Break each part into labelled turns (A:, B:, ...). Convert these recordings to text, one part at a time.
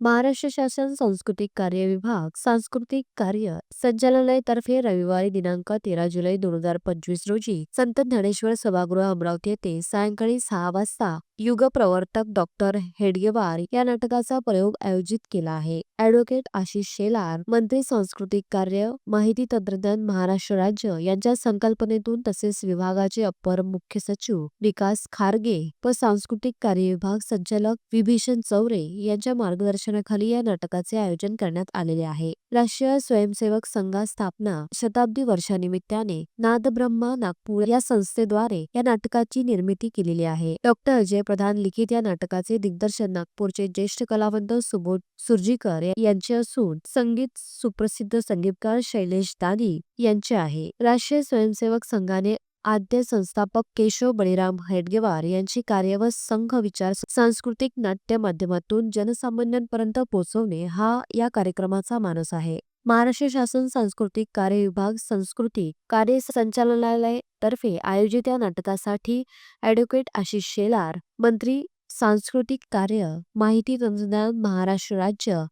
A: महाराष्ट्र शासन सांस्कृतिक कार्य विभाग सांस्कृतिक कार्य संचालनालयातर्फे रविवारी दिनांक तेरा जुलै दोन हजार पंचवीस रोजी संत ज्ञानेश्वर सभागृह अमरावती येथे सायंकाळी सहा वाजता युग प्रवर्तक डॉक्टर हेडगेवार या नाटकाचा प्रयोग आयोजित केला आहे. ऍडव्होकेट आशिष शेलार मंत्री सांस्कृतिक कार्य माहिती तंत्रज्ञान महाराष्ट्र राज्य यांच्या संकल्पनेतून तसेच विभागाचे अपर मुख्य सचिव विकास खारगे व सांस्कृतिक कार्य विभाग संचालक विभीषण चौरे यांच्या मार्गदर्शनाखाली या नाटकाचे आयोजन करण्यात आलेले आहे. राष्ट्रीय स्वयंसेवक संघा स्थापना शताब्दी वर्षानिमित्ताने नादब्रह्मा नागपूर या संस्थेद्वारे या नाटकाची निर्मिती केलेली आहे. डॉक्टर अजय प्रधान लिखित या नाटकाचे दिग्दर्शन नागपूरचे ज्येष्ठ कलावंत सुबोध सुरजीकर यांचे असून संगीत सुप्रसिद्ध संगीतकार शैलेश दानी यांचे आहे. राष्ट्रीय स्वयंसेवक संघाने आद्य संस्थापक केशव बळीराम हेडगेवार यांची कार्य व संघ विचार सांस्कृतिक नाट्य माध्यमातून जनसामान्यांपर्यंत पोहोचवणे हा या कार्यक्रमाचा मानस आहे. महाराष्ट्र शासन सांस्कृतिक कार्य विभाग संस्कृती कार्य संचालनालय तर्फे आयोजित या नाटकासाठी ॲडव्होकेट आशिष शेलार मंत्री सांस्कृतिक कार्य माहिती तंत्रज्ञान महाराष्ट्र राज्य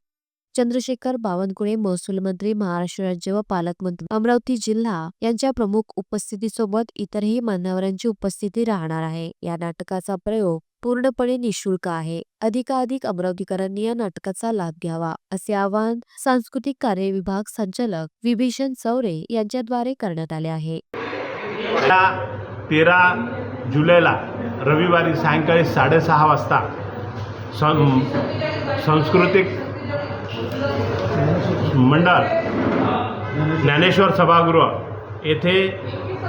A: चंद्रशेखर बावनकुळे महसूल मंत्री महाराष्ट्र राज्य व पालकमंत्री अमरावती जिल्हा यांच्या प्रमुख उपस्थितीसोबत इतरही मान्यवरांची उपस्थिती राहणार आहे. या नाटकाचा प्रयोग पूर्णपणे निशुल्क आहे. अधिकाधिक अमरावतीकरांनी या नाटकाचा लाभ घ्यावा असे आवाहन सांस्कृतिक कार्य विभाग संचालक विभीषण चौरे यांच्याद्वारे करण्यात आले आहे.
B: तेरा जुलैला रविवारी सायंकाळी साडेसहा वाजता सं सांस्कृतिक मंडळ ज्ञानेश्वर सभागृह येथे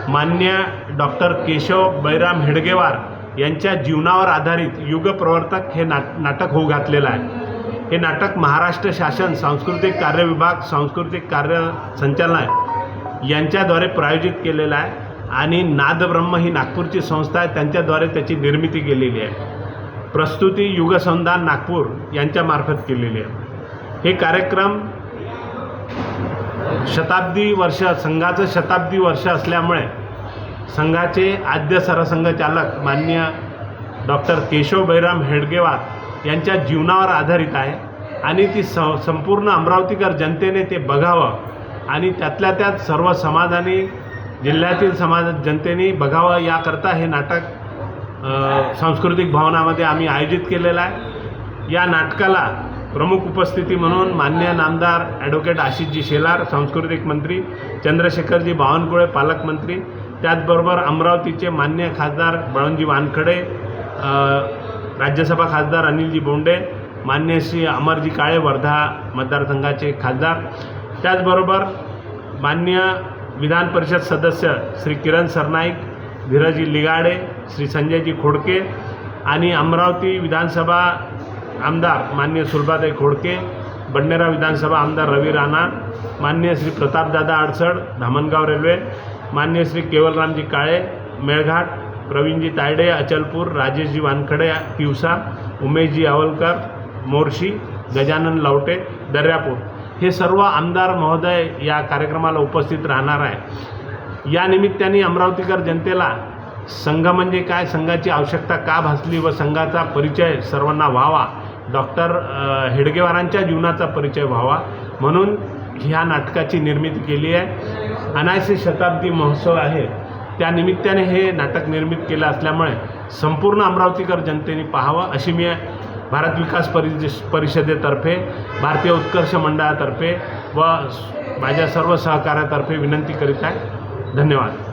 B: मान्य डॉक्टर केशव बैराम हेडगेवार यांच्या जीवनावर आधारित युगप्रवर्तक हे नाट नाटक होऊ घातलेलं आहे. हे नाटक महाराष्ट्र शासन सांस्कृतिक कार्य विभाग सांस्कृतिक कार्य संचालनालय यांच्याद्वारे प्रायोजित केलेलं आहे आणि नादब्रह्म ही नागपूरची संस्था आहे. त्यांच्याद्वारे त्याची निर्मिती केलेली आहे. प्रस्तुती युगसंधान नागपूर यांच्यामार्फत केलेली आहे. हे कार्यक्रम शताब्दी वर्ष संघाचं शताब्दी वर्ष असल्यामुळे संघाचे आद्य सरसंघचालक मान्य डॉक्टर केशव बैराम हेडगेवार यांच्या जीवनावर आधारित आहे. आणि ती स संपूर्ण अमरावतीकर जनतेने ते बघावं. आणि त्यातल्या त्यात सर्व समाजाने जिल्ह्यातील समाज जनतेने बघावं याकरता हे नाटक सांस्कृतिक भवनामध्ये आम्ही आयोजित केलेलं आहे. या नाटकाला प्रमुख उपस्थिती म्हणून मान्य नामदार ॲडव्होकेट आशिषजी शेलार सांस्कृतिक मंत्री चंद्रशेखरजी बावनकुळे पालकमंत्री त्याचबरोबर अमरावतीचे मान्य खासदार बळवंतजी वानखडे राज्यसभा खासदार अनिलजी बोंडे मान्य श्री अमरजी काळे वर्धा मतदारसंघाचे खासदार. त्याचबरोबर मान्य विधान परिषद सदस्य श्री किरण सरनाईक धीरजी लिगाडे श्री संजयजी खोडके आणि अमरावती विधानसभा आमदार मान्य सुलभाताई खोडके बडनेरा विधानसभा आमदार रवी राणा मान्य श्री प्रतापदादा अडसड धामणगाव रेल्वे मान्य श्री केवलरामजी काळे मेळघाट प्रवीणजी तायडे अचलपूर राजेशजी वानखडे पिवसा उमेशजी आवलकर मोर्शी गजानन लावटे दर्यापूर. हे सर्व आमदार महोदय या कार्यक्रमाला उपस्थित राहणार आहे. या निमित्ताने अमरावतीकर जनतेला संघ म्हणजे काय संघाची आवश्यकता का भासली व संघाचा परिचय सर्वांना व्हावा? डॉक्टर हेडगेवारांच्या जीवनाचा परिचय व्हावा. म्हणून ह्या नाटकाची निर्मिती केली आहे. अनायसे शताब्दी महोत्सव आहे. त्या निमित्ताने हे नाटक निर्मित केलं असल्यामुळे संपूर्ण अमरावतीकर जनतेने पाहावं अशी मी भारत विकास परि परिषदेतर्फे भारतीय उत्कर्ष मंडळातर्फे व माझ्या सर्व सहकार्यातर्फे विनंती करीत आहे. धन्यवाद.